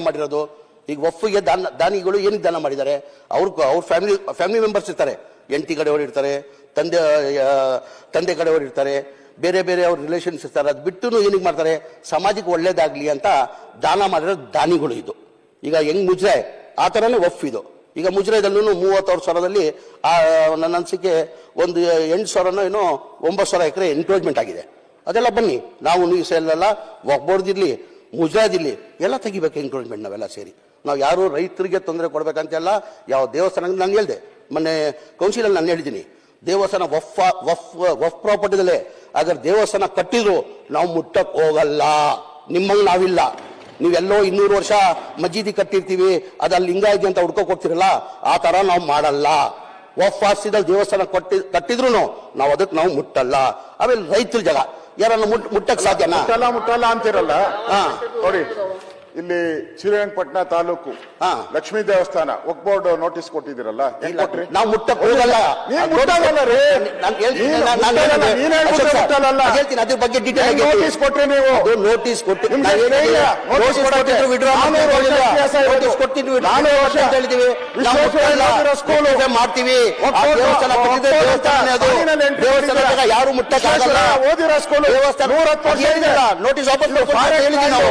ಮಾಡಿರೋದು. ಈಗ ಒಪ್ಪಿಗೆ ದಾನ ದಾನಿಗಳು ಏನಕ್ಕೆ ದಾನ ಮಾಡಿದ್ದಾರೆ? ಅವ್ರ ಅವ್ರ ಫ್ಯಾಮಿಲಿ ಫ್ಯಾಮಿಲಿ ಮೆಂಬರ್ಸ್ ಇರ್ತಾರೆ. ಎಂಟಿ ಕಡೆಯವರು ಇರ್ತಾರೆ ತಂದೆ ತಂದೆ ಕಡೆಯವರು ಇರ್ತಾರೆ ಬೇರೆ ಬೇರೆ ಅವ್ರ ರಿಲೇಷನ್ಸ್ ಇರ್ತಾರೆ. ಅದು ಬಿಟ್ಟು ಏನಕ್ಕೆ ಮಾಡ್ತಾರೆ? ಸಮಾಜಕ್ಕೆ ಒಳ್ಳೇದಾಗಲಿ ಅಂತ ದಾನ ಮಾಡಿರೋ ದಾನಿಗಳು ಇದು. ಈಗ ಹೆಂಗ್ ಮುಜ್ರೆ ಆ ಥರನೇ ಒಫ್ ಇದು ಈಗ ಮುಜ್ರೆದಲ್ಲೂ ಮೂವತ್ತವ್ರ ಸಾವಿರದಲ್ಲಿ ಆ, ನನ್ನ ಅನಿಸಿಕೆ ಒಂದು ಎಂಟು ಸಾವಿರನೋ ಏನೋ ಒಂಬತ್ತು ಸಾವಿರ ಎಕರೆ ಎನ್ಕ್ರೋಚ್ಮೆಂಟ್ ಆಗಿದೆ. ಅದೆಲ್ಲ ಬನ್ನಿ. ನಾವು ಸೇಲೆಲ್ಲ ಒಬ್ಬರ್ದಿರ್ಲಿ ಮುಜರಾದಿರ್ಲಿ ಎಲ್ಲ ತೆಗಿಬೇಕು ಎನ್ಕ್ರೋಚ್ಮೆಂಟ್ ನಾವೆಲ್ಲ ಸೇರಿ. ನಾವು ಯಾರು ರೈತರಿಗೆ ತೊಂದರೆ ಕೊಡಬೇಕಂತೆಲ್ಲ ಯಾವ ದೇವಸ್ಥಾನ ನಾನು ಹೇಳಿದೆ, ಮೊನ್ನೆ ಕೌನ್ಸಿಲಲ್ಲಿ ನಾನು ಹೇಳಿದ್ದೀನಿ, ದೇವಸ್ಥಾನ ವಫ್ ವಫ್ ವಫ್ ಪ್ರಾಪರ್ಟಿದಲ್ಲೇ ಅದರ ದೇವಸ್ಥಾನ ಕಟ್ಟಿದ್ರು ನಾವು ಮುಟ್ಟಕ್ಕೆ ಹೋಗಲ್ಲ ನಿಮ್ಮಲ್ಲಿ ನಾವಿಲ್ಲ. ನೀವೆಲ್ಲೋ ಇನ್ನೂರು ವರ್ಷ ಮಜೀದಿ ಕಟ್ಟಿರ್ತೀವಿ ಅದಲ್ಲಿ ಇದೆ ಅಂತ ಹುಡ್ಕೋಕ್ ಹೋಗ್ತಿರಲ್ಲ ಆ ಥರ ನಾವು ಮಾಡಲ್ಲ. ವಫ್ ಆಸ್ತಿದಲ್ಲಿ ದೇವಸ್ಥಾನ ಕೊಟ್ಟಿ ಕಟ್ಟಿದ್ರು ನಾವು ಅದಕ್ಕೆ ನಾವು ಮುಟ್ಟಲ್ಲ. ಆಮೇಲೆ ರೈತರ ಜಾಗ ಯಾರನ್ನ ಮುಟ್ ಮುಟ್ಟಕ್ ಸಾಧ್ಯನಾ? ಮುಟ್ಟಲ್ಲ ಮುಟ್ಟಲ್ಲ ಅಂತಿರಲ್ಲ. ಹಾ. ನೋಡಿ. ಇಲ್ಲಿ ಶ್ರೀರಂಗಪಟ್ಟಣ ತಾಲೂಕು ಹಾ. ಲಕ್ಷ್ಮೀ ದೇವಸ್ಥಾನ ಒಕ್ ಬೋರ್ಡ್ ನೋಟಿಸ್ ಕೊಟ್ಟಿದ್ದೀರಲ್ಲ ಹೆಂಗ್ ಇಲ್ಲ, ಕೊಟ್ರಿ ನಾವು ಮುಟ್ಟಕ್ ಹೋಗಲ್ಲ ರೀ. ನಾನು ಹೇಳ್ತೀನಿ ನೀನು ನಾನು- ನಾನು ಮುಟ್ಟಲ್ಲ, ಹೇಳಿದೆ. ನೀನ್ ಹೇಳ್ಬಿಟ್ಟು ಅಶೋಕ್ ಸರ್, ಮುಟ್ಟಲ್ಲ. ನಾನು ಹೇಳ್ತೀನಿ ಅದ್ರ ಬಗ್ಗೆ ಡೀಟೇಲ್ ಹೆಂಗ್ ನೋಟಿಸ್ ಕೊಟ್ರಿ ನೀವು ನೋಟಿಸ್ ಕೊಟ್ಟು ನಿಮ್ಗೆ ನಾವು ಹೇಳಿದ್ದೀವಿ. ಧೈರ್ಯ? ನೋಟಿಸ್ ನೋಟಿಸ್ ಕೊಡಕ್ಕೆ ಕೊಟ್ಟಿದ್ರು withdraw ನಾನೂರು ಮಾಡ್ತೀವಿ ವರ್ಷ ಹೇಳಿಲ್ಲ. ಇತಿಹಾಸ ಇರೋದು. ನೋಟಿಸ್ ಕೊಟ್ಟಿದ್ವಿ withdraw ನಾನೂರು ಮಾಡ್ತೀವಿ ಅಂತ ವರ್ಷ. ನಾವು ವಿಶ್ವೇಶ್ವರಯ್ಯ ಮುಟ್ಟಲ್ಲ. ಓದಿರೋ ಸ್ಕೂಲು. ಮುಟ್ಟದೆ ಮಾಡ್ತೀವಿ ಆ ಒಪ್ಪಂದ- ದೇವಸ್ಥಾನ ಕಟ್ಟಿದ್ರೆ ಒಪ್ಪಂದ ದೇವಸ್ಥಾನನೇ ಅದು ಸಾಲಿನಲ್ಲಿ ಎಂಟ್ರಿ ದೇವಸ್ಥಾನ ಜಾಗ ಯಾರು ಮುಟ್ಟಕ್ಕಾಗಲ್ಲ ವಿಶ್ವೇಶ್ವರಯ್ಯ ಓದಿರೋ ಸ್ಕೂಲು. ದೇವಸ್ಥಾನ ನೂರತ್ತು ವರ್ಷ. ಇದೆ. ನೋಟಿಸ್ ವಾಪಸ್ ಅಂತ ಹೇಳಿದ್ವಿ ನಾವು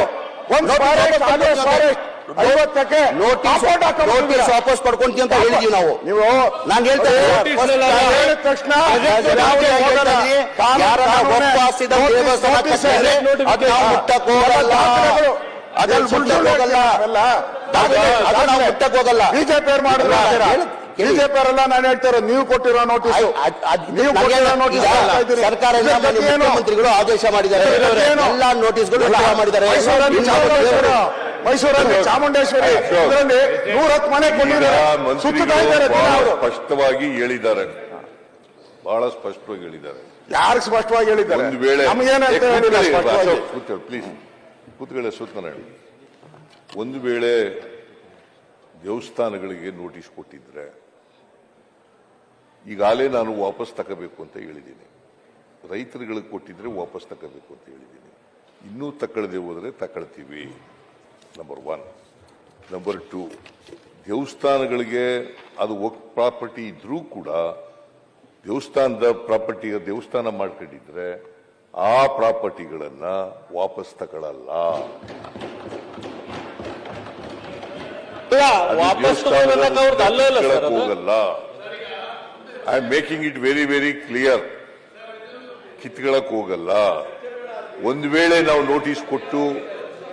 ಒಂದು ಐವತ್ತಕ್ಕೆ ನೋಟಿಸ್ ವಾಪಸ್ ಪಡ್ಕೊಂತೀವಿ ಅಂತ ಹೇಳಿದೀವಿ ನಾವು. ನೀವು ನಾನು ಹೇಳ್ತಾ ಹೇಳಿದ ತಕ್ಷಣ ಹೋಗಲ್ಲ. ಬಿಜೆಪಿ ಮಾಡಿದ್ರು. ಬಿಜೆಪಿ ಅವರೆಲ್ಲ ನಾನು ಹೇಳ್ತಾರೆ ನೀವು ಕೊಟ್ಟಿರೋ ನೋಟಿಸ್ ನೀವು ಕೊಟ್ಟಿರೋ ನೋಟಿಸ್ ಸರ್ಕಾರ? ಮುಖ್ಯಮಂತ್ರಿಗಳು ಆದೇಶ ಮಾಡಿದ್ದಾರೆ. ಎಲ್ಲ ನೋಟಿಸ್ಗಳು ಮಾಡಿದ್ದಾರೆ. ಮೈಸೂರಲ್ಲಿ ಚಾಮುಂಡೇಶ್ವರಿ. ಇದರಲ್ಲಿ ನೂರತ್ತು ಮನೆ ಕೊಟ್ಟಿದ್ದಾರೆ. ಸುತ್ತುತ್ತಾ ಇದ್ದಾರೆ ಅವರು. ಸ್ಪಷ್ಟವಾಗಿ ಹೇಳಿದ್ದಾರೆ. ಬಹಳ ಸ್ಪಷ್ಟವಾಗಿ ಹೇಳಿದ್ದಾರೆ. ಯಾರು ಸ್ಪಷ್ಟವಾಗಿ ಹೇಳಿದ್ದಾರೆ? ಒಂದು ವೇಳೆ ಪ್ಲೀಸ್ ಕೂತ್ಕೊಳ್ಳಿ ಸೂತ್ನಾರಾಯಣ ಒಂದು ವೇಳೆ ದೇವಸ್ಥಾನಗಳಿಗೆ ನೋಟಿಸ್ ಕೊಟ್ಟಿದ್ರೆ ಈಗಾಗಲೇ ನಾನು ವಾಪಸ್ ತಗೋಬೇಕು ಅಂತ ಹೇಳಿದ್ದೀನಿ. ರೈತರುಗಳಿಗೆ ಕೊಟ್ಟಿದ್ರೆ ವಾಪಸ್ ತಗೋಬೇಕು ಅಂತ ಹೇಳಿದ್ದೀನಿ. ಇನ್ನೂ ತಕ್ಕಳದೆ ಹೋದರೆ ತಕೊಳ್ತೀವಿ ನಂಬರ್ ಒನ್ ನಂಬರ್ ಟು ದೇವಸ್ಥಾನಗಳಿಗೆ ಅದು ಒಕ್ ಪ್ರಾಪರ್ಟಿ ಇದ್ರೂ ಕೂಡ ದೇವಸ್ಥಾನದ ಪ್ರಾಪರ್ಟಿ ದೇವಸ್ಥಾನ ಮಾಡ್ಕೊಂಡಿದ್ರೆ ಆ ಪ್ರಾಪರ್ಟಿಗಳನ್ನ ವಾಪಸ್ ತಗೊಳ್ಳಲ್ಲ ಹೋಗಲ್ಲ. I am making it very very clear ಕಿತ್ಕೊಳಕ್ ಹೋಗಲ್ಲ ಒಂದ್ ವೇಳೆ ನಾವು ನೋಟಿಸ್ ಕೊಟ್ಟು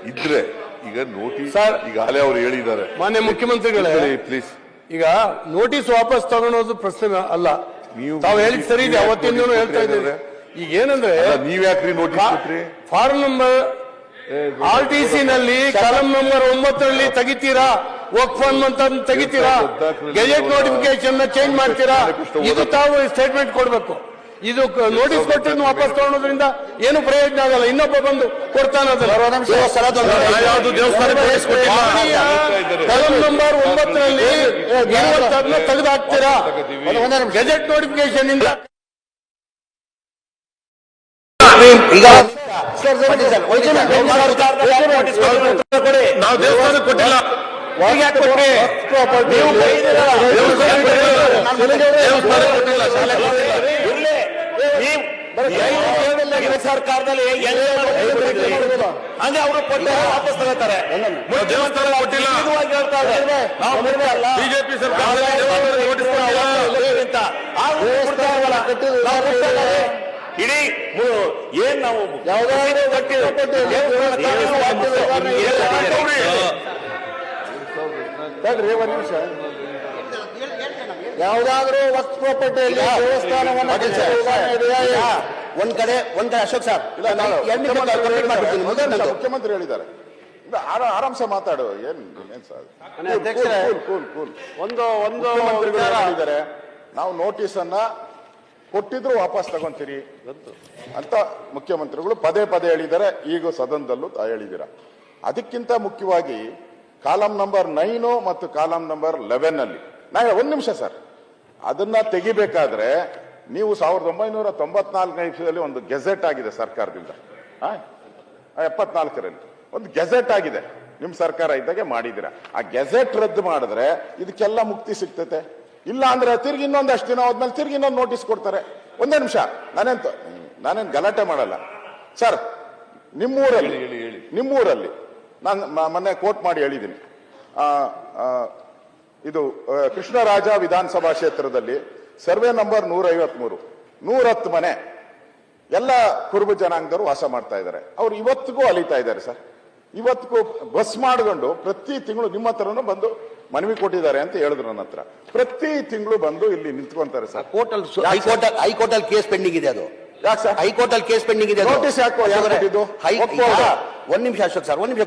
ಇದ್ರೆ ಈಗ ನೋಟಿಸ್ ಈಗ ಈಗಾಗಲೇ ಅವ್ರು ಹೇಳಿದ್ದಾರೆ. ಮಾನ್ಯ ಮುಖ್ಯಮಂತ್ರಿಗಳೇ ಪ್ಲೀಸ್ ಈಗ ನೋಟಿಸ್ ವಾಪಸ್ ತಗೊಳೋದು ಪ್ರಶ್ನೆ ಅಲ್ಲ. ನೀವು- ತಾವು ಹೇಳಿದ ಸರಿ ಇದೆ ನೀವು ಯಾಕೆ ಅವತ್ತಿಂದ notice ಹೇಳ್ತಾ ಇದ್ದೀರಿ ಕೊಟ್ಟಿದ್ದೀರಿ? ಈಗ ಏನಂದ್ರೆ ನೀವ್ ಯಾಕ್ರಿ ನೋಟಿಸ್ ಕೊಟ್ರಿ? Form number R T C ನಲ್ಲಿ ಕಲಂ ನಂಬರ್ ಒಂಬತ್ತರಲ್ಲಿ ತೆಗಿತೀರಾ? ವರ್ಕ್ ಫಾರ್ಮ್ ಅಂತ ತೆಗಿತೀರಾ ಗೆಜೆಟ್ ನೋಟಿಫಿಕೇಶನ್ ಚೇಂಜ್ ಮಾಡ್ತೀರಾ ಇದು ತಾವು ಸ್ಟೇಟ್ಮೆಂಟ್ ಕೊಡಬೇಕು ಇದು ನೋಟಿಸ್ ಕೊಟ್ಟಿದ್ದು ವಾಪಸ್ ತಗೊಳೋದ್ರಿಂದ ಏನು ಪ್ರಯೋಜನ ಆಗಲ್ಲ ಇನ್ನೊಬ್ಬ ಬಂದು ಕೊಡ್ತಾನೆ ಕಲಂ ನಂಬರ್ ಒಂಬತ್ತರಲ್ಲಿ ಇರುವಂತದನ್ನ ತೆಗೆದು ಹಾಕ್ತೀರಾ ಗೆಜೆಟ್ ನೋಟಿಫಿಕೇಶನ್ ಇಂದ ಈಗ. ನಾವು ದೇವಸ್ಥಾನ ಕೊಟ್ಟಿಲ್ಲ ಸರ್ಕಾರದಲ್ಲಿ ಹಂಗೆ ಅವರು ಕೊಟ್ಟು ವಾಪಸ್ ತಗೋತಾರೆ. ಬಿಜೆಪಿ ಇಲ್ಲ. ಇಡೀ ಏನ್ ನಾವು ಯಾವುದಾದ್ರೂ ಗಟ್ಟಿ ತಡ್ರಿ ಒಂದ್ ನಿಮಿಷ. ಯಾವುದಾದ್ರೂ ವಸ್ತು ಪ್ರಾಪರ್ಟಿಯಲ್ಲಿ ದೇವಸ್ಥಾನವನ್ನ? ಒಂದ್ ಕಡೆ ಒಂದ್ ಕಡೆ ಅಶೋಕ್ ಸರ್. ಮುಖ್ಯಮಂತ್ರಿ ಹೇಳಿದ್ದಾರೆ. ಆರಾಮ್ಸೆ ಮಾತಾಡು ಏನ್ ಏನ್ ಸರ್? ಅಧ್ಯಕ್ಷರೇ, ಕೂಲ್ ಕೂಲ್ ಒಂದು ಒಂದು ಹೇಳಿದ್ದಾರೆ. ನಾವು ನೋಟಿಸ್ ಅನ್ನ ಕೊಟ್ಟಿದ್ರು ವಾಪಸ್ ತಗೊಂತೀರಿ ಅಂತ ಮುಖ್ಯಮಂತ್ರಿಗಳು ಪದೇ ಪದೇ ಹೇಳಿದ್ದಾರೆ. ಈಗ ಸದನದಲ್ಲೂ ಹೇಳಿದ್ದೀರಾ. ಅದಕ್ಕಿಂತ ಮುಖ್ಯವಾಗಿ ಕಾಲಂ ನಂಬರ್ ನೈನು ಮತ್ತು ಕಾಲಂ ನಂಬರ್ ಲೆವೆನ್ ಅಲ್ಲಿ. ನಾ ಒಂದು ನಿಮಿಷ ಸರ್. ಅದನ್ನ ತೆಗಿಬೇಕಾದ್ರೆ ನೀವು ಸಾವಿರದ ಒಂಬೈನೂರ ತೊಂಬತ್ನಾಲ್ಕನೇ ಇಸ್ವಿಯಲ್ಲಿ ಒಂದು ಗೆಜೆಟ್ ಆಗಿದೆ ಸರ್ಕಾರದಿಂದ. ಎಪ್ಪತ್ನಾಲ್ಕರಲ್ಲಿ. ಒಂದು ಗೆಜೆಟ್ ಆಗಿದೆ. ನಿಮ್ಮ ಸರ್ಕಾರ ಇದ್ದಾಗೆ ಮಾಡಿದಿರ ಆ ಗೆಜೆಟ್ ರದ್ದು ಮಾಡಿದ್ರೆ ಇದಕ್ಕೆಲ್ಲ ಮುಕ್ತಿ ಸಿಗ್ತತೆ. ಇಲ್ಲ ಅಂದ್ರೆ ತಿರ್ಗಿ ಇನ್ನೊಂದಷ್ಟು ದಿನ ಹೋದ್ಮೇಲೆ ತಿರ್ಗಿ ಇನ್ನೊಂದು ನೋಟಿಸ್ ಕೊಡ್ತಾರೆ. ಒಂದೇ ನಿಮಿಷ. ನಾನೇನ್ ನಾನೇನ್ ಗಲಾಟೆ ಮಾಡಲ್ಲ. ಸರ್ ನಿಮ್ಮೂರಲ್ಲಿ ನಿಮ್ಮೂರಲ್ಲಿ ನಾನು ಮೊನ್ನೆ ಕೋಟ್ ಮಾಡಿ ಹೇಳಿದ್ದೀನಿ. ಇದು ಕೃಷ್ಣರಾಜ ವಿಧಾನಸಭಾ ಕ್ಷೇತ್ರದಲ್ಲಿ ಸರ್ವೆ ನಂಬರ್ ನೂರ ಐವತ್ಮೂರು ನೂರತ್ತು ಮನೆ. ಎಲ್ಲ ಕುರುಬ ಜನಾಂಗದವರು ವಾಸ ಮಾಡ್ತಾ ಇದ್ದಾರೆ. ಅವ್ರು ಇವತ್ತಿಗೂ ಅಲಿತಾ ಇದ್ದಾರೆ ಸರ್. ಇವತ್ತಿಗೂ ಬಸ್ ಮಾಡ್ಕೊಂಡು ಪ್ರತಿ ತಿಂಗಳು ನಿಮ್ಮ ಹತ್ರನೂ ಬಂದು ಮನವಿ ಕೊಟ್ಟಿದ್ದಾರೆ ಅಂತ ಹೇಳಿದ್ರು ನನ್ನ ಹತ್ರ. ಪ್ರತಿ ತಿಂಗಳು ಬಂದು ಇಲ್ಲಿ ನಿಂತ್ಕೊಂತಾರೆ ಸರ್. ಕೋರ್ಟಲ್ ಹೈಕೋರ್ಟ್ ಹೈಕೋರ್ಟ್ ಅಲ್ಲಿ ಕೇಸ್ ಪೆಂಡಿಂಗ್ ಇದೆ ಅದು. ಯಾಕೆ ಸರ್? ಹೈಕೋರ್ಟ್ ಅಲ್ಲಿ ಕೇಸ್ ಪೆಂಡಿಂಗ್ ಇದೆ ನೋಟಿಸ್ Notice ಹೈಕೋರ್ಟ್ ಒಂದ್ ನಿಮಿಷ ಅಶೋಕ್ ಸರ್ ಒಂದ್ ನಿಮಿಷ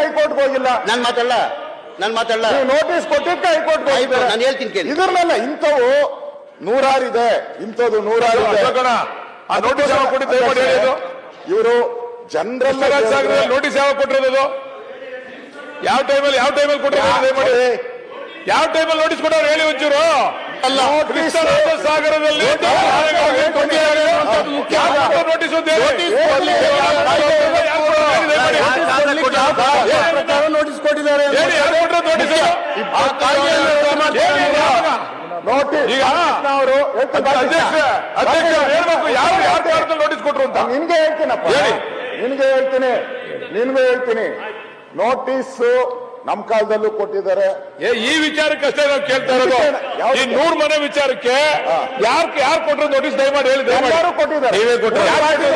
ಹೈಕೋರ್ಟ್ಗೆ ಹೋಗಿಲ್ಲ. ನನ್ ಮಾತಾಡಲ್ಲ ನನ್ ಮಾತಾಡಲ್ಲ ನೀವು ನೋಟಿಸ್ ಕೊಟ್ಟಿದ್ದೆ ಹೈಕೋರ್ಟ್ ನಾನು ಹೇಳ್ತೀನಿ ಕೇಳಿ. ಇದ್ರಲ್ಲ ಇಂಥವು ನೂರಾರಿದೆ ಇಂಥದ್ದು ನೂರಾರು ಇದೆ ಆ ನೋಟಿಸ್. ಇವರು ಜನರಲ್ ನೋಟಿಸ್ ಯಾವಾಗ ಕೊಟ್ಟಿರೋದು ಯಾವ ಟೈಮಲ್ಲಿ ಯಾವ ಟೈಮಲ್ಲಿ ಕೊಟ್ಟಿರೋದು ಯಾವ ಟೈಮಲ್ಲಿ ನೋಟಿಸ್ ಕೊಟ್ಟವ್ರು ಹೇಳಿ ಒಂಚೂರು. ಸಾಗರದಲ್ಲಿ ನೋಟಿಸ್ ಕೊಟ್ಟಿದ್ದಾರೆ ಈಗ ಅವರು ಹೇಳ್ಬೇಕು. ಯಾರು ಯಾರು ನೋಟಿಸ್ ಕೊಟ್ರು ಅಂತ? ನಿನ್ಗೆ ಹೇಳ್ತೀನಪ್ಪ. ಹೇಳಿ. ನಿನ್ಗೆ ಹೇಳ್ತೀನಿ. ನಿನ್ಗೆ ಹೇಳ್ತೀನಿ. ನೋಟಿಸ್ ನಮ್ ಕಾಲದಲ್ಲೂ ಕೊಟ್ಟಿದ್ದಾರೆ. ಏ, ಈ ವಿಚಾರಕ್ಕಷ್ಟೇ ನಾವು ಕೇಳ್ತಾ ಇರೋದು? ಈ ನೂರ್ ಮನೆ ವಿಚಾರಕ್ಕೆ ಯಾರು ಯಾರು ಕೊಟ್ಟರು ನೋಟಿಸ್ ದಯಮಾಡಿ ಹೇಳಿ ಯಾರು ಕೊಟ್ಟಿದ್ದಾರೆ. ನೀವೇ ಕೊಟ್ಟರು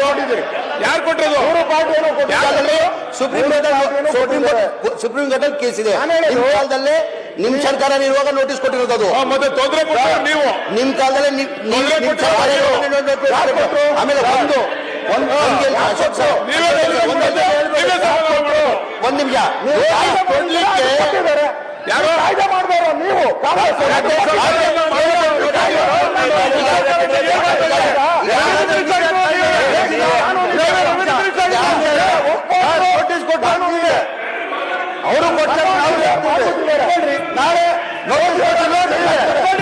ನೋಡಿದಿರಿ ಯಾರು ಕೊಟ್ಟಿರೋದು ಮೂರು ಪಾರ್ಟಿಯನ್ನು ಕೊಟ್ಟಿದ್ದಾರೆ. Supreme court supreme court supreme court case ಇದೆ. ನಿಮ್ಮ ಕಾಲದಲ್ಲೇ ನಿಮ್ ಸರ್ಕಾರ ಇರುವಾಗ ನೋಟಿಸ್ ಕೊಟ್ಟಿರೋದು ಅದು. ಮತ್ತೆ ತೊಂದರೆ ಕೊಟ್ಟರು ನೀವು. ನಿಮ್ ಕಾಲದಲ್ಲೇ ಆಮೇಲೆ ಒಂದು ಒಂದ್. ನಿಮಿಷ. ಯಾರು ಕಾಯ್ದೆ ಮಾಡ್ದಾರ ನೀವು ಅವರು. ಕೊಡ್ತಾರೆ. ನಾಳೆ ನೋಟಿಸ್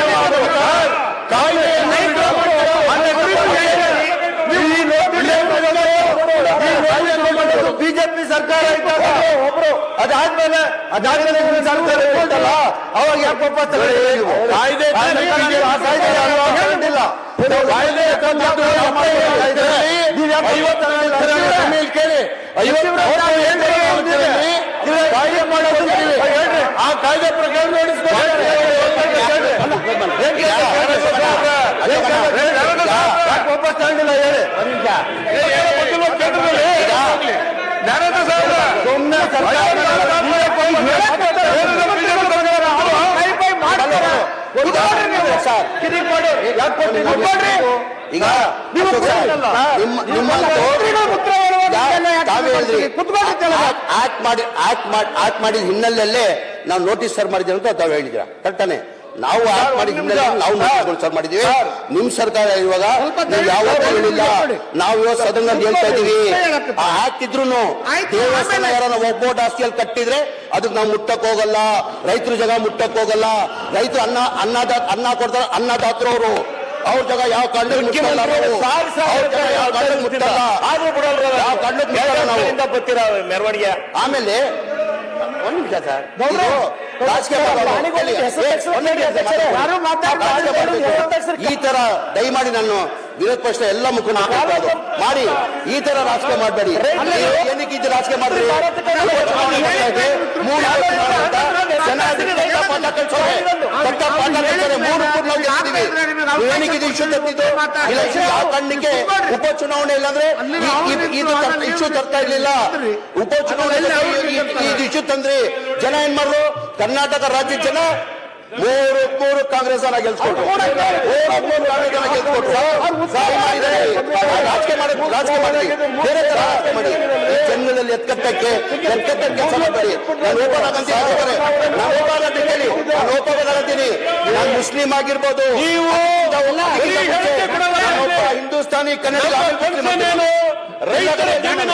ಅದಾದ್ಮೇಲೆ ಅದಾದ್ಮೇಲೆ ಅವಾಗ ಯಾಕೆ ವಾಪಸ್? ಕಾಯ್ದೆ? ಕೇಳಿ? ಕಾಯ್ದೆ ಮಾಡೋದು. ಆ ಕಾಯ್ದೆ ಪ್ರಕಾರ ವಾಪಸ್ ತಗೊಂಡಿಲ್ಲ ಹೇಳಿ ಜ್ಞಾನೇಂದ್ರ ಸಾಹೇಬ್ರ, ಈಗ ಆಕ್ಟ್ ಮಾಡಿ. ಆಕ್ಟ್ ಮಾಡಿ. ಆಕ್ಟ್ ಮಾಡಿದ ಹಿನ್ನೆಲೆಯಲ್ಲೇ ನಾವು ನೋಟಿಸ್ ಸರ್ ಮಾಡಿದ್ದೀವಿ ಅಂತ ತಾವು ಹೇಳಿದ್ರ ಕರೆಕ್ಟಾನೆ ನಾವು ಆಕ್ಟ್ ನಾವು ನೋಟಿಸ್ಗಳು ಸರ್ ಮಾಡಿದೀವಿ ನಿಮ್ ಸರ್ಕಾರ ಇವಾಗ ಯಾವ ನಾವು ಇವಾಗ ಸದನದಲ್ಲಿ ಹೇಳ್ತಾ ಇದೀವಿ ಇದ್ರು ದೇವಸ್ಥಾನ ಒಪ್ಪೋಟ್ ಆಸ್ತಿಯಲ್ಲಿ ಕಟ್ಟಿದ್ರೆ ಅದಕ್ಕೆ ನಾವು ಮುಟ್ಟಕ್ ಹೋಗಲ್ಲ. ರೈತರು ಜಾಗ ಮುಟ್ಟಕ್ ಹೋಗಲ್ಲ. ರೈತರು ಅನ್ನ ಅನ್ನದ ಅನ್ನ ಕೊಡ್ತಾರೆ ಅನ್ನದಾತರು ಅವರು ಅವ್ರ ಜಾಗ ಯಾವ ಕಣ್ಣು ಮುಟ್ಟಲ್ಲ. ಯಾವ ನಾವು. ಮೆರವಣಿಗೆ? ಆಮೇಲೆ ಒಂದ್ ನಿಮಿಷ ಸರ್. ಈ ತರ ದಯಮಾಡಿ ನಾನು ವಿರೋಧ ಪಕ್ಷ ಎಲ್ಲ ಮುಖಂಡ ಮಾಡಿ ಈ ತರ ರಾಜಕೀಯ ಮಾಡಬೇಡಿ. ಏನಕ್ಕೆ ಇದು ರಾಜಕೀಯ. ನೀವು ಏನಕ್ಕೆ ಇದು ಇಶ್ಯೂ ಯಾವ ಕಾರಣಕ್ಕೆ ಉಪಚುನಾವಣೆ ಇಲ್ಲಾಂದ್ರೆ ಇದು ಇಶ್ಯೂ ತರ್ತಾ ಇರ್ಲಿಲ್ಲ. ಉಪಚುನಾವಣೆ ಇದು ಇಶ್ಯೂ ತಂದ್ರಿ. ಜನ ಏನ್ ಮಾಡ್ರು ಕರ್ನಾಟಕ ರಾಜ್ಯದ ಜನ ಮೂರು ಮೂರು ಕಾಂಗ್ರೆಸ್ ಅನ್ನ ಗೆಲ್ಸ್ಕೊಟ್ರು. ಮೂರು ಮೂರು ಕಾಂಗ್ರೆಸ್ ಅನ್ನ ಗೆಲ್ಸ್ಕೊಟ್ರು. ರಾಜಕೀಯ ಮಾಡಿ ರಾಜಕೀಯ ಮಾಡಿ. ಬೇರೆ ತರ ರಾಜಕೀಯ ಮಾಡಿ. ಈ ಎತ್ಕತ್ತಕ್ಕೆ ಎತ್ಕತ್ತಕ್ಕೆ ಕೆಲಸ ಮಾಡಬೇಡಿ ನಾನು ಓಪನ್ ಆಗಂತ ಹೇಳಿದ್ದಾರೆ ನಾನು ಓಪನ್ ಅಂತ ಹೇಳಿ ನಾನು ಓಪನ್ ಆಗಂತೀನಿ. ನಾನು ಮುಸ್ಲಿಂ ಆಗಿರ್ಬೋದು. ನೀವು ಹಿಂದೂಸ್ತಾನಿ ಕನ್ನಡ ರೈತರ ಜಮೀನನ್ನ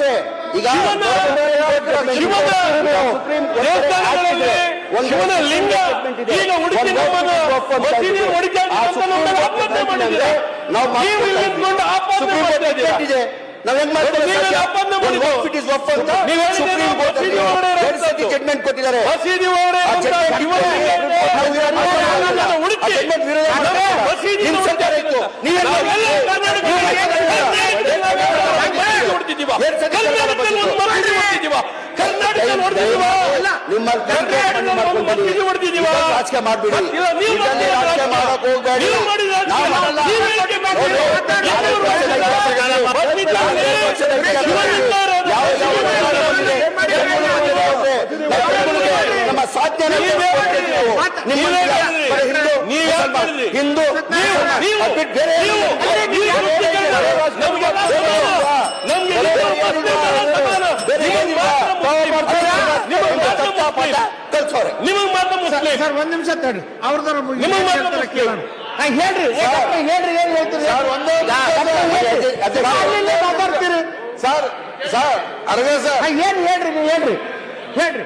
ಅಧ್ಯಕ್ಷೆ ಈಗ ಶಿವನ ಲಿಂಗ ಈಗ ಹುಡುಕಿ? ನೀವು ಆಪಾದನೆ ಮಾಡ್ತಾ ಇದ್ದೀರಾ? ನಾವ್ ಹೆಂಗ್ ಮಾಡ್ತೀವಿ. ವಕ್ಫ್ ವಕ್ಫ್ ಅಂತ ಸುಪ್ರೀಂ ಕೋರ್ಟ್ ಎರಡು ಸತಿ ಜಡ್ಮೆಂಟ್ ಕೊಟ್ಟಿದ್ದಾರೆ. ಜಡ್ಮೆಂಟ್ ವಿರೋಧ ನಿಮ್ ಸರ್ಕಾರ ಇತ್ತು. ನಾವೆಲ್ಲ. ಎರಡು ಸತಿ ಕರ್ನಾಟಕದಲ್ಲಿ ಒಂದು ನಿಮ್ಮ. ರಾಜಕೀಯ ಮಾಡ್ಬಿಡಿ. ರಾಜಕೀಯ. ಮಾಡಕ್ ಹೋಗ್ಬೇಡಿ. ನಮ್ಮ ಸಾಧನೆ. ಹಿಂದೂ ಬೇರೆ ನಮ್ಗೆ ಮಾತ್ರ ಮುಸ್ಲಿಂ. ಸರ್ ಒಂದ್ ನಿಮಿಷ ತಡ್ರಿ. ಅವ್ರದ್ದು ನಿಮಗೆ ಮಾತ್ರ ಮುಸ್ಲಿಂ ಹೇಳ್ರಿ. ಹೇಳ್ರಿ ಏನ್ ಹೇಳ್ತೀರಿ? ಮಾತಾಡ್ತೀರಿ? ಸರ್ ಸರ್ ಅರ್ಗೆ ಸರ್. ಏನ್ ಹೇಳ್ರಿ ನೀವು ಹೇಳ್ರಿ. ಹೇಳ್ರಿ.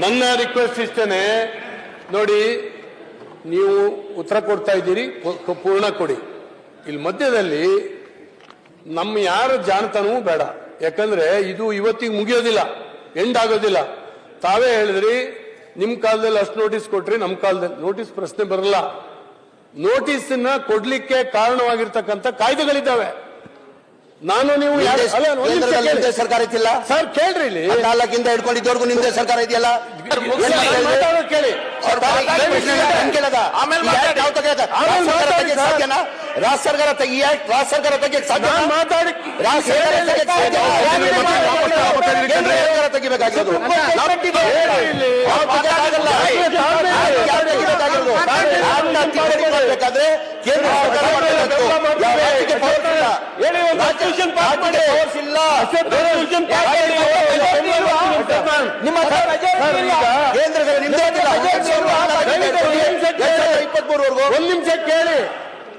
ನನ್ನ ರಿಕ್ವೆಸ್ಟ್ ಇಷ್ಟೇನೆ. ನೋಡಿ ನೀವು ಉತ್ತರ ಕೊಡ್ತಾ ಇದ್ದೀರಿ ಪೂ- ಪೂರ್ಣ ಕೊಡಿ. ಇಲ್ಲಿ ಮಧ್ಯದಲ್ಲಿ ನಮ್ಮ ಯಾರ ಜಾಣತನವೂ ಬೇಡ. ಯಾಕಂದ್ರೆ ಇದು ಇವತ್ತಿಗೆ ಮುಗಿಯೋದಿಲ್ಲ ಎಂಡ್ ಆಗೋದಿಲ್ಲ. ತಾವೇ ಹೇಳಿದ್ರಿ ನಿಮ್ ಕಾಲದಲ್ಲಿ ಅಷ್ಟು ನೋಟಿಸ್ ಕೊಟ್ರಿ ನಮ್ಮ ಕಾಲದಲ್ಲಿ. ನೋಟಿಸ್ ಪ್ರಶ್ನೆ ಬರಲ್ಲ. ನೋಟಿಸ್ನ ಕೊಡ್ಲಿಕ್ಕೆ ಕಾರಣವಾಗಿರ್ತಕ್ಕಂಥ ಕಾಯ್ದೆಗಳಿದ್ದಾವೆ. ನಾನು ನೀವು ಸರ್ಕಾರ ಇತ್ತಿಲ್ಲ? ಸರ್ ಕೇಳ್ರಿ ಇಲ್ಲಿ. ನಾಲ್ಕಿಂದ ಹಿಡ್ಕೊಂಡಿದ್ದವರೆಗೂ ನಿಮ್ದೇ ಸರ್ಕಾರ ಇದೆಯಲ್ಲ? ಕೇಳಿ. ಸಾಧ್ಯನಾ? ರಾಜ್ಯ ಸರ್ಕಾರ ತೆಗಿ ರಾಜ್ಯ ಸರ್ಕಾರ ತೆಗಿಯಕ್ಕೆ ಸಾಧ್ಯ ಮಾತಾಡಿ ರಾಜ್ಯ ಸರ್ಕಾರ ತೆಗಿಯಕ್ಕೆ ಸಾಧ್ಯ ಕೇಂದ್ರ ಸರ್ಕಾರ ತೆಗಿಬೇಕಾಗಿರೋದು ಇಲ್ಲಿ. ತೆಗಿಬೇಕಾಗಿರೋದು? ಕೇಂದ್ರ ಸರ್ಕಾರ ನಿಮ್ಮ ಕೇಂದ್ರ ಒಂದ್ ನಿಮಿಷ ಕೇಳಿ.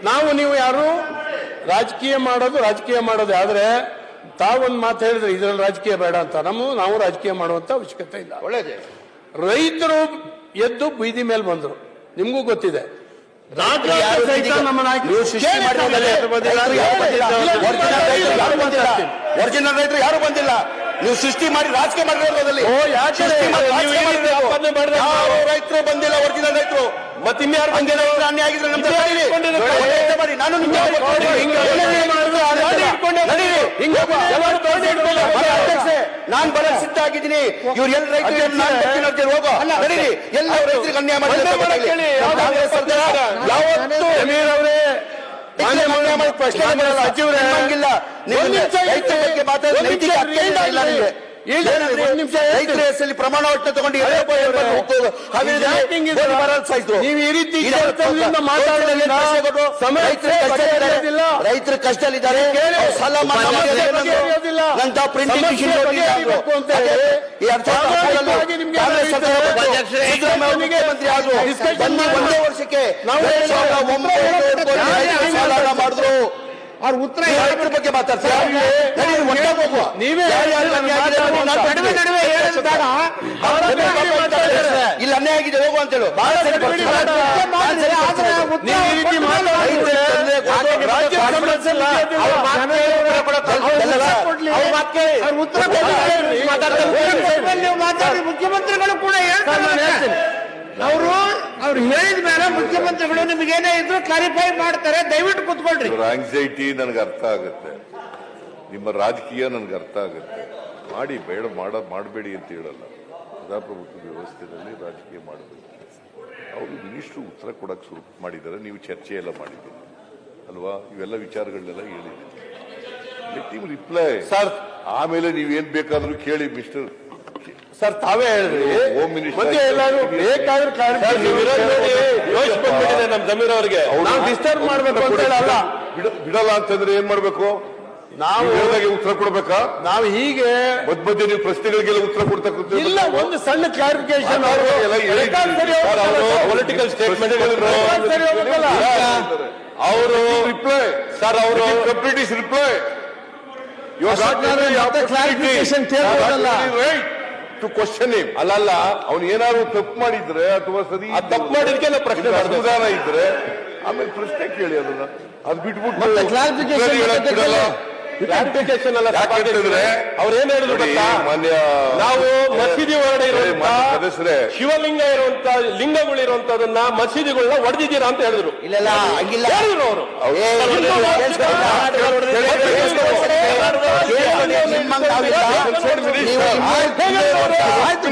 ನಾವು ನೀವು ಯಾರು? ರಾಜಕೀಯ ಮಾಡೋದು ರಾಜಕೀಯ ಮಾಡೋದು ಆದ್ರೆ ತಾವೊಂದು ಮಾತು ಹೇಳಿದ್ರೆ ಇದ್ರಲ್ಲಿ ರಾಜಕೀಯ ಬೇಡ ಅಂತ. ನಮ್ಮ ನಾವು ರಾಜಕೀಯ ಮಾಡುವಂತ ಅವಶ್ಯಕತೆ ಇಲ್ಲ. ಒಳ್ಳೇದೇ. ರೈತರು ಎದ್ದು ಬೀದಿ ಮೇಲೆ ಬಂದ್ರು. ನಿಮ್ಗೂ ಗೊತ್ತಿದೆ. ಒರಿಜಿನಲ್ ರೈತರು ಯಾರು ಬಂದಿಲ್ಲ? ನೀವು ಸೃಷ್ಟಿ ಮಾಡಿ ರಾಜಕೀಯ ಮಾಡಿರೋದ್ರಲ್ಲಿ ರೈತರು ಬಂದಿಲ್ಲ? ಒರಿಜಿನಲ್ ರೈತರು. ಮತ್ತಿನ್ಯಾರು ಬಂದಿಲ್ಲ? ಅನ್ಯಾಯ ಆಗಿದ್ರೆ ನಮ್ದು ಮಾಡಿ ನಾನು ನಿಮ್ಗೆ ನಾನ್ ಬರಕ್ ಸಿದ್ಧ ಆಗಿದ್ದೀನಿ. ಇವ್ರು ಎಲ್ಲ ರೈತರು ಹೋಗೋ. ನಡೀರಿ. ಎಲ್ಲ ರೈತರಿಗೆ ಅನ್ಯಾಯ ಮಾಡಿ ಯಾವತ್ತೂ ಪ್ರಶ್ನೆ. ಸಚಿವರೇ ನಿಮಿಷ ರೈತರ. ಬಗ್ಗೆ ಮಾತಾಡೋ ಒಂದ್ ನೈತಿಕ ಇಲ್ಲ. ನಿಮ್ಗೆ. ರೈತರ ಹೆಸರಲ್ಲಿ ಪ್ರಮಾಣ ವಚನ ತಗೊಂಡು. ನೀವು ಈ ರೀತಿ ರೈತರು ಕಷ್ಟದಲ್ಲಿದ್ದಾರೆ. ಸಾಲ ಪ್ರಿಂಟಿಂಗ್ ಅಂತ ಈ ಮುಖ್ಯಮಂತ್ರಿ ಆದ್ರು. ಒಂದೇ ವರ್ಷಕ್ಕೆ ನಾವು ಸಾಲನ ಮಾಡಿದ್ರು. ಅವ್ರ ಉತ್ತರ ಯಾರ ಬಗ್ಗೆ ಅನ್ಯಾಯ ಆಗಿದೆ. ಇಲ್ಲಿ ಅನ್ಯಾಯ ಹೋಗು ಅಂತ ಹೇಳು. ಉತ್ತರ ಮುಖ್ಯಮಂತ್ರಿಗಳು ಕೂಡ ಹೇಳ್ತಾರೆ. ಅವರು ಅವ್ರು ಹೇಳಿದ ಮೇಲೆ ಮುಖ್ಯಮಂತ್ರಿಗಳು ನಿಮಗೇನೇ ಇದ್ರು ಕ್ಲಾರಿಫೈ ಮಾಡ್ತಾರೆ ದಯವಿಟ್ಟು ಕೂತ್ಕೊಳ್ರಿ. ಇವ್ರ ಆಂಗ್ಸೈಟಿ ನನಗೆ ಅರ್ಥ ಆಗುತ್ತೆ. ನಿಮ್ಮ ರಾಜಕೀಯ ನನಗೆ ಅರ್ಥ ಆಗುತ್ತೆ. ಮಾಡಿ ಬೇಡ ಮಾಡ ಮಾಡಬೇಡಿ ಅಂತ ಹೇಳಲ್ಲ. ಪ್ರಜಾಪ್ರಭುತ್ವ ವ್ಯವಸ್ಥೆಯಲ್ಲಿ ರಾಜಕೀಯ ಮಾಡಬೇಕು. ಅವರು ಮಿನಿಸ್ಟ್ರು ಉತ್ತರ ಕೊಡಕ್ಕೆ ಶುರು ಮಾಡಿದ್ದಾರೆ. ನೀವು ಚರ್ಚೆ ಎಲ್ಲ ಮಾಡಿದ್ದೀರಿ. ಅಲ್ವಾ? ಇವೆಲ್ಲ ವಿಚಾರಗಳನ್ನೆಲ್ಲ ಹೇಳಿದ್ದೀರಿ. ರಿಪ್ಲೈ. ಸರ್. ಆಮೇಲೆ ನೀವೇನು ಬೇಕಾದರೂ ಕೇಳಿ ಮಿಸ್ಟರ್ ಸರ್ ತಾವೇ ಹೇಳಿದ್ರಿ ಮತ್ತೆ ಎಲ್ಲರೂ ಬೇಕಾದ್ರೆ ಸರ್, ನೀವು ಇರೋದ್ ನೋಡಿ, ಯೋಚ್ ಬಂದ್ಬಿಟ್ಟಿದೆ ನಮ್ ಜಮೀರ್ ಅವ್ರಿಗೆ. ನಾವು ಡಿಸ್ಟರ್ಬ್ ಮಾಡ್ಬೇಕು ಅಂತ ಹೇಳಲ್ಲ. ಬಿಡಲ್ಲ ಅಂತಂದ್ರೆ ಏನ್ ಮಾಡ್ಬೇಕು? ನಾವು ಹೇಳಿದಾಗೆ ಉತ್ತರ ಕೊಡ್ಬೇಕಾ? ನಾವು ಹೀಗೆ ಮಧ್ಯ ಮಧ್ಯೆ ನೀವು ಪ್ರಶ್ನೆಗಳಿಗೆಲ್ಲ ಉತ್ತರ ಕೊಡ್ತಾ ಇಲ್ಲ ಒಂದು ಸಣ್ಣ ಕ್ಲಾರಿಫಿಕೇಶನ್? Political statement? ಅವರು ರಿಪ್ಲೈ ಸರ್ ಅವರು ಕಂಪ್ಲೀಟ್ ಇಸ್ ರಿಪ್ಲೈ ಕ್ಲಾರಿಫಿಕೇಶನ್ ಕೇಳಲ್ಲ? ಟು ಕ್ವಶನ್ ಅಲ್ಲಲ್ಲ ಅವ್ನು ಏನಾದ್ರು ತಪ್ಪು ಮಾಡಿದ್ರೆ ಅಥವಾ ಸರಿ ತಪ್ಪು ಮಾಡಿದ್ಕೆ ನಾವು ಪ್ರಶ್ನೆ ಮಾಡ್ಬೇಕು. ಇದ್ರೆ ಆಮೇಲೆ ಪ್ರಶ್ನೆ ಕೇಳಿ ಅದನ್ನ. ಅದು ಬಿಟ್ಬಿಟ್ಟು ಬಿಡಲ್ಲ. ಕ್ಲಾರಿಫಿಕೇಶನ್ ಅಲ್ಲ ಯಾಕೆಂತಂದ್ರೆ ಅವ್ರು ಏನ್ ಹೇಳಿದ್ರು ಗೊತ್ತಾ? ಮಾನ್ಯ ನಾವು ಮಸೀದಿ ಹೊರಗಡೆ ಇರುವಂತ ಶಿವಲಿಂಗ ಇರುವಂತ ಲಿಂಗಗಳು ಇರುವಂತದನ್ನ ಮಸೀದಿಗಳನ್ನ ಹೊಡೆದಿದ್ದೀರಾ ಅಂತ ಹೇಳಿದ್ರು. ಇಲ್ಲ ಇಲ್ಲ ಹಂಗಿಲ್ಲ. ಹೇಳಿದ್ರು ಅವರು. Lord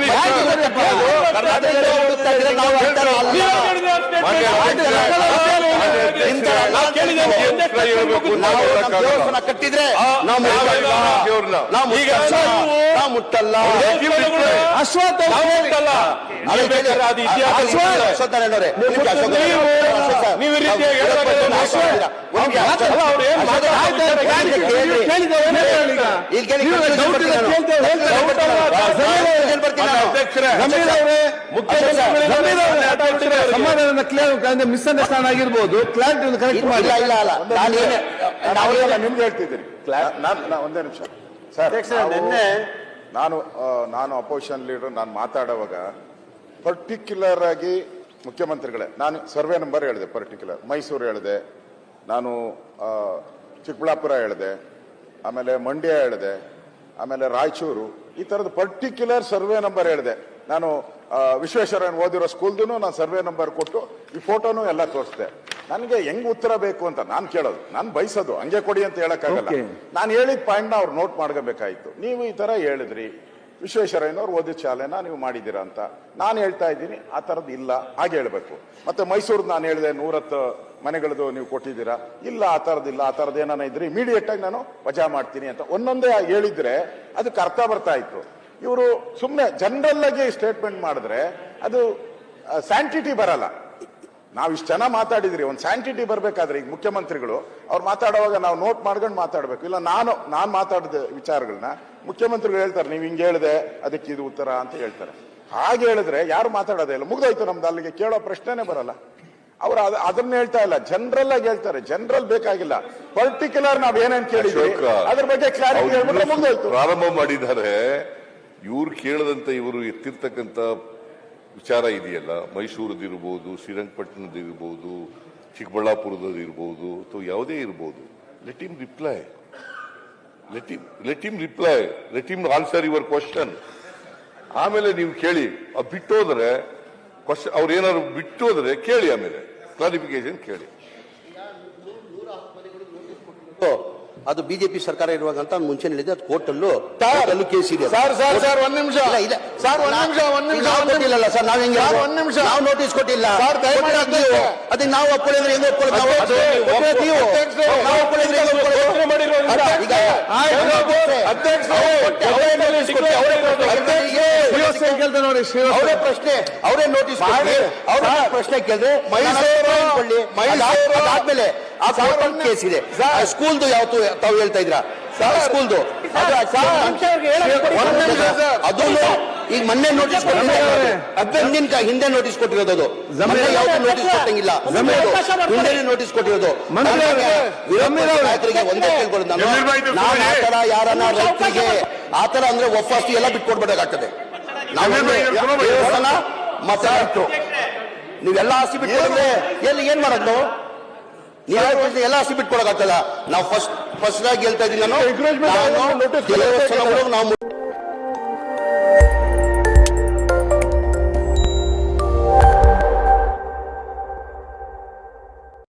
ಕಟ್ಟಿದ್ರೆ ಮುಟ್ಟಲ್ಲ. ಅಶ್ವತ್ಥ ನೀವು ರೀತಿಯಾಗಿ. ಇಲ್ಲಿ ಸಮಾಧಾನ ಕ್ಲಿಯರ್ ಮಿಸ್ಅಂಡರ್ಸ್ಟ್ಯಾಂಡ್ ಆಗಿರ್ಬೋದು ಕ್ಲಾರಿಟಿ ಒಂದು ಕರೆಕ್ಟ್ ಮಾಡಿ. ಇಲ್ಲ ಇಲ್ಲ. ಇಲ್ಲ ನಾನು ನಾವೆಲ್ಲ ನಿಮ್ಗೆ ಹೇಳ್ತಿದ್ದೀನಿ. ಒಂದೇ ನಿಮಿಷ. ಸರ್ ನಿನ್ನೆ ನಾನು ನಾನು ಅಪೋಸಿಷನ್ ಲೀಡರ್ ನಾನು ಮಾತಾಡುವಾಗ ಪರ್ಟಿಕ್ಯುಲರ್ ಆಗಿ ಮುಖ್ಯಮಂತ್ರಿಗಳೇ ನಾನು ಸರ್ವೆ ನಂಬರ್ ಹೇಳಿದೆ ಪರ್ಟಿಕ್ಯುಲರ್ ಮೈಸೂರು ಹೇಳಿದೆ ನಾನು ಚಿಕ್ಕಬಳ್ಳಾಪುರ ಹೇಳಿದೆ ಆಮೇಲೆ ಮಂಡ್ಯ ಹೇಳಿದೆ ಆಮೇಲೆ ರಾಯಚೂರು ಈ ತರದ ಪರ್ಟಿಕ್ಯುಲರ್ ಸರ್ವೆ ನಂಬರ್ ಹೇಳಿದೆ. ನಾನು ಆ, ವಿಶ್ವೇಶ್ವರಯ್ಯನ ಓದಿರೋ ಸ್ಕೂಲ್ದು ನಾನು ಸರ್ವೆ ನಂಬರ್ ಕೊಟ್ಟು ಈ ಫೋಟೋನು ಎಲ್ಲ ತೋರಿಸಿದೆ. ನನಗೆ ಹೆಂಗ್ ಉತ್ತರ ಬೇಕು ಅಂತ ನಾನು ಕೇಳೋದು. ನಾನು ಬಯಸೋದು. ಹಂಗೆ ಕೊಡಿ ಅಂತ ಹೇಳಕ್ಕಾಗಲ್ಲ. ನಾನು ಹೇಳಿದ ಪಾಯಿಂಟ್ನ ಅವ್ರು ನೋಟ್ ಮಾಡ್ಕೋಬೇಕಾಯ್ತು. ನೀವು ಈ ತರ ಹೇಳಿದ್ರಿ. ವಿಶ್ವೇಶ್ವರಯ್ಯನವ್ರು ಓದಿದ ಶಾಲೆನ ನೀವು ಮಾಡಿದ್ದೀರಾ ಅಂತ. ನಾನು ಹೇಳ್ತಾ ಇದ್ದೀನಿ, ಆ ಥರದ್ದು ಇಲ್ಲ, ಹಾಗೆ ಹೇಳಬೇಕು. ಮತ್ತೆ ಮೈಸೂರು ನಾನು ಹೇಳಿದೆ, ನೂರತ್ತು ಮನೆಗಳದ್ದು ನೀವು ಕೊಟ್ಟಿದ್ದೀರಾ. ಇಲ್ಲ, ಆ ಥರದ್ದು ಇಲ್ಲ, ಆ ಥರದ್ದು ಏನಾನ ಇದ್ರೆ ಇಮಿಡಿಯೇಟ್ ಆಗಿ ನಾನು ವಜಾ ಮಾಡ್ತೀನಿ ಅಂತ. ಒಂದೊಂದೇ ಹೇಳಿದ್ರೆ ಅದಕ್ಕೆ ಅರ್ಥ ಬರ್ತಾ ಇತ್ತು. ಇವರು ಸುಮ್ಮನೆ ಜನರಲ್ ಆಗಿ ಸ್ಟೇಟ್ಮೆಂಟ್ ಮಾಡಿದ್ರೆ ಅದು ಸ್ಯಾಂಟಿಟಿ ಬರಲ್ಲ. ನಾವು ಇಷ್ಟು ಜನ ಮಾತಾಡಿದ್ರಿ ಒಂದು ಸ್ಯಾಂಟಿಟಿ ಬರಬೇಕಾದ್ರೆ ಈಗ ಮುಖ್ಯಮಂತ್ರಿಗಳು ಅವ್ರು ಮಾತಾಡುವಾಗ ನಾವು ನೋಟ್ ಮಾಡ್ಕೊಂಡು ಮಾತಾಡ್ಬೇಕು. ಇಲ್ಲ ನಾನು ನಾನು ಮಾತಾಡಿದ ವಿಚಾರಗಳನ್ನ ಮುಖ್ಯಮಂತ್ರಿಗಳು ಹೇಳ್ತಾರೆ ನೀವು ಹಿಂಗೆ ಹೇಳಿದೆ ಅದಕ್ಕೆ ಇದು ಉತ್ತರ ಅಂತ ಹೇಳ್ತಾರೆ. ಹಾಗೆ ಹೇಳಿದ್ರೆ ಯಾರು ಮಾತಾಡೋದೇ ಇಲ್ಲ. ಮುಗ್ದೋಯ್ತು ನಮ್ದು ಅಲ್ಲಿಗೆ ಕೇಳೋ ಪ್ರಶ್ನೆನೇ ಬರಲ್ಲ. ಅವರು ಅದ ಅದನ್ನ ಹೇಳ್ತಾ ಇಲ್ಲ. ಜನರಲ್ ಆಗಿ ಹೇಳ್ತಾರೆ ಜನರಲ್ ಬೇಕಾಗಿಲ್ಲ. ಪರ್ಟಿಕ್ಯುಲರ್ ನಾವ್ ಏನೇನ್ ಕೇಳಿದ್ವಿ ಅದ್ರ ಬಗ್ಗೆ ಕ್ಲಾರಿಟಿ ಪ್ರಾರಂಭ ಮಾಡಿದ್ದಾರೆ. ಇವ್ರು ಕೇಳದಂತ ಇವರು ಎತ್ತಿರ್ತಕ್ಕಂಥ ವಿಚಾರ ಇದೆಯಲ್ಲ? ಮೈಸೂರದಿರ್ಬೋದು ಶ್ರೀರಂಗಪಟ್ಟಣದಿರ್ಬೋದು ಚಿಕ್ಕಬಳ್ಳಾಪುರದದಿರ್ಬೋದು, ಅಥವಾ ಯಾವುದೇ ಇರ್ಬೋದು. Let him reply let him let him reply let him answer your question ಆಮೇಲೆ ನೀವು ಕೇಳಿ. ಬಿಟ್ಟೋದ್ರೆ ಕ್ವಶನ್ ಅವ್ರು ಏನಾದ್ರು ಬಿಟ್ಟೋದ್ರೆ ಕೇಳಿ ಆಮೇಲೆ. ಕ್ಲಾರಿಫಿಕೇಶನ್ ಕೇಳಿ. ಅದು ಬಿಜೆಪಿ ಸರ್ಕಾರ ಇರುವಾಗ ಅಂತ ಮುಂಚೆ ಹೇಳಿದೆ ಅದು ಕೋರ್ಟಲ್ಲೂ ಕೋರ್ಟಲ್ಲೂ ಕೇಸ್ ಇದೆ ಸರ್ ಸರ್ ಸರ್ ಒಂದ್ ನಿಮಿಷ ಇಲ್ಲ, ಇಲ್ಲ. ಸರ್ ಒಂದ್ ನಿಮಿಷ ಒಂದ್ ನಿಮಿಷ ನಾವು ಸರ್ ನಾವ್ ಹೆಂಗೆ ಒಂದ್ ನಿಮಿಷ. ನಾವು ನೋಟಿಸ್ ಕೊಟ್ಟಿಲ್ಲ ಸರ್, ನೀವು. ಅದಕ್ಕೆ ನಾವು ಒಪ್ಕೊಳ್ಳಿದ್ರೆ ಹೆಂಗ್ ಒಪ್ಕೊಳ್ಳೋದು ನಾವು ನೀವು. ನಾವು ಒಪ್ಕೊಳ್ಳಿದ್ರೆ ಹೆಂಗ್ ಒಪ್ಕೊಳ್ಳೋದು? ಘೋಷಣೆ ಈಗ ಅಧ್ಯಕ್ಷ ಅವರೇ ಕೊಟ್ಟು, ಕೇಳ್ತಾರೆ ನೋಡಿ ಅವರೇ ಪ್ರಶ್ನೆ ಅವರೇ ನೋಟಿಸ್ ಮಾಡಿ. ಅವರೇ ಪ್ರಶ್ನೆ ಕೇಳಿದ್ರೆ ಮೈಸೂರು, ಮೈಸೂರು. ಆ ಕೋರ್ಟ್ ಕೇಸ್ ಇದೆ. ಸ್ಕೂಲ್ದು ಯಾವತ್ತು ತಾವು ಹೇಳ್ತಾ ಇದ್ರ ಸ್ಕೂಲ್ದು ಅದು ಈಗ ಮೊನ್ನೆ ನೋಟಿಸ್. ಹಿಂದಿನ ಹಿಂದೆ ನೋಟಿಸ್ ಕೊಟ್ಟಿರೋದು ಅದು. ಯಾವ್ದು ನೋಟಿಸ್ ಕೊಟ್ಟಂಗಿಲ್ಲ. ಹಿಂದೆ ನೋಟಿಸ್ ಕೊಟ್ಟಿರೋದು. ನಾಯಕರಿಗೆ ಒಂದೇ ಕೇಳ್ಕೊಳ್ಳೋದು. ನಾನು ಆ ತರ ಯಾರನ್ನ ರೈತರಿಗೆ ಆ ತರ ಅಂದ್ರೆ ಒಪ್ಪಾಸ್ತಿ ಎಲ್ಲ ಬಿಟ್ಕೊಡ್ಬೇಕಾಗ್ತದೆ. ದೇವಸ್ಥಾನ ಮತ್ತೆ ರೈತರು ನೀವೆಲ್ಲ ಆಸ್ತಿ ಬಿಟ್ಟು ಎಲ್ಲಿ ಏನ್ ಮಾಡೋದು? ನಾವು? ಎಲ್ಲ ಆಸ್ತಿ ಬಿಟ್ಕೊಡಕ್ಕಾಗ್ತದ ನಾವು ಫಸ್ಟ್ ಫಸ್ಟ್ ಆಗಿ ಹೇಳ್ತಾ ಇದ್ದೀನಿ ನಾನು ನಾವು